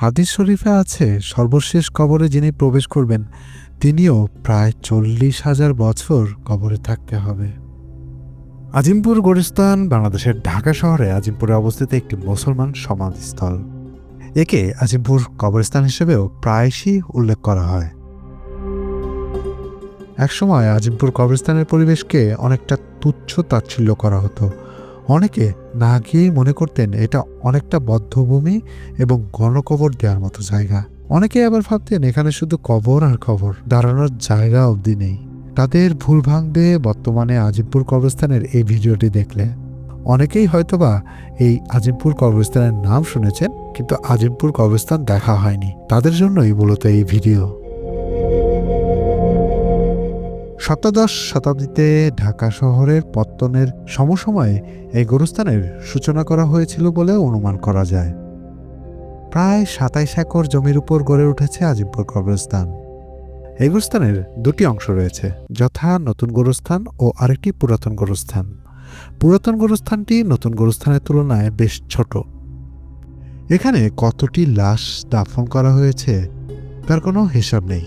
হাদিস শরীফে আছে, সর্বশেষ কবরে যিনি প্রবেশ করবেন, তিনিও প্রায় চল্লিশ হাজার বছর কবরে থাকতে হবে। আজিমপুর গোরস্তান বাংলাদেশের ঢাকা শহরে আজিমপুরে অবস্থিত একটি মুসলমান সমাধিস্থল। একে আজিমপুর কবরস্থান হিসেবেও প্রায়শই উল্লেখ করা হয়। একসময় আজিমপুর কবরস্থানের পরিবেশকে অনেকটা তুচ্ছ তাচ্ছিল্য করা হতো। অনেকে না গিয়েই মনে করতেন এটা অনেকটা বদ্ধভূমি এবং গণকবর দেওয়ার মতো জায়গা। অনেকে আবার ভাবতেন এখানে শুধু কবর আর কবর দাঁড়ানোর জায়গা অবধি নেই। তাদের ভুল ভাঙবে বর্তমানে আজিমপুর কবরস্থানের এই ভিডিওটি দেখলে। অনেকেই হয়তোবা এই আজিমপুর কবরস্থানের নাম শুনেছেন, কিন্তু আজিমপুর কবরস্থান দেখা হয়নি। তাদের জন্যই মূলত এই ভিডিও। সপ্তদশ শতাব্দীতে ঢাকা শহরের পত্তনের সমসময়ে এই গোরস্থানের সূচনা করা হয়েছিল বলে অনুমান করা যায়। প্রায় সাতাইশ একর জমির উপর গড়ে উঠেছে আজিমপুর কবরস্থান। এই গোরস্থানের দুটি অংশ রয়েছে, যথা নতুন গোরস্থান ও আরেকটি পুরাতন গোরস্থান। পুরাতন গোরস্থানটি নতুন গোরস্থানের তুলনায় বেশ ছোট। এখানে কতটি লাশ দাফন করা হয়েছে তার কোনো হিসাব নেই।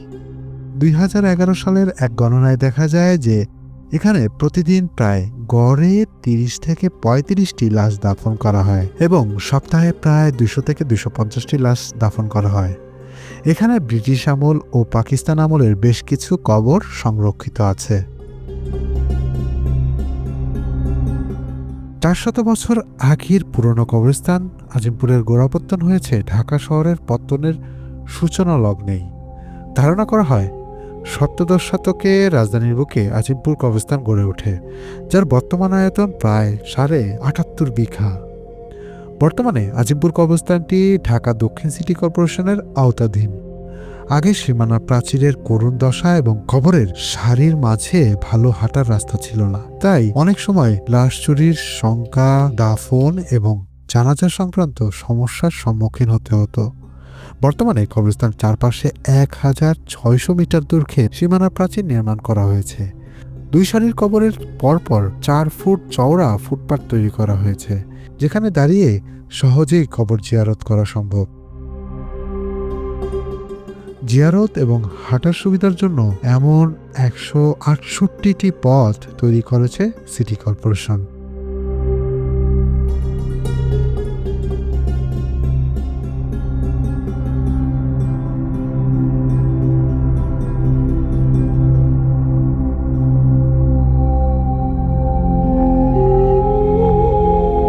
দুই হাজার এগারো সালের এক গণনায় দেখা যায় যে এখানে প্রতিদিন প্রায় গড়ে তিরিশ থেকে পঁয়ত্রিশটি লাশ দাফন করা হয় এবং সপ্তাহে প্রায় দুশো থেকে দুশো পঞ্চাশটি লাশ দাফন করা হয়। এখানে ব্রিটিশ আমল ও পাকিস্তান আমলের বেশ কিছু কবর সংরক্ষিত আছে। চারশত বছর আগের পুরনো কবরস্থান আজিমপুরের গোড়াপত্তন হয়েছে ঢাকা শহরের পত্তনের সূচনা লগ্নেই। ধারণা করা হয় সপ্তদশ শতকে রাজধানীর বুকে আজিমপুর কবরস্থান গড়ে ওঠে, যার বর্তমান আয়তন প্রায় সাড়ে আটাত্তর বিঘা। বর্তমানে আজিমপুর কবরস্থানটি ঢাকা দক্ষিণ সিটি কর্পোরেশনের আওতাধীন। আগে সীমানা প্রাচীরের করুণ দশা এবং কবরের সারির মাঝে ভালো হাঁটার রাস্তা ছিল না। তাই অনেক সময় লাশ চুরির শঙ্কা, দাফন এবং জানাজা সংক্রান্ত সমস্যার সম্মুখীন হতে হতো। বর্তমানে কবরস্থান চারপাশে এক হাজার ছয়শো মিটার দৈর্ঘ্যে সীমানা প্রাচীর নির্মাণ করা হয়েছে। দুই সারির কবরের পরপর চার ফুট চওড়া ফুটপাত তৈরি করা হয়েছে, যেখানে দাঁড়িয়ে সহজেই কবর জিয়ারত করা সম্ভব। জিয়ারত এবং হাঁটার সুবিধার জন্য এমন একশো আটষট্টিটি পথ তৈরি করেছে সিটি কর্পোরেশন।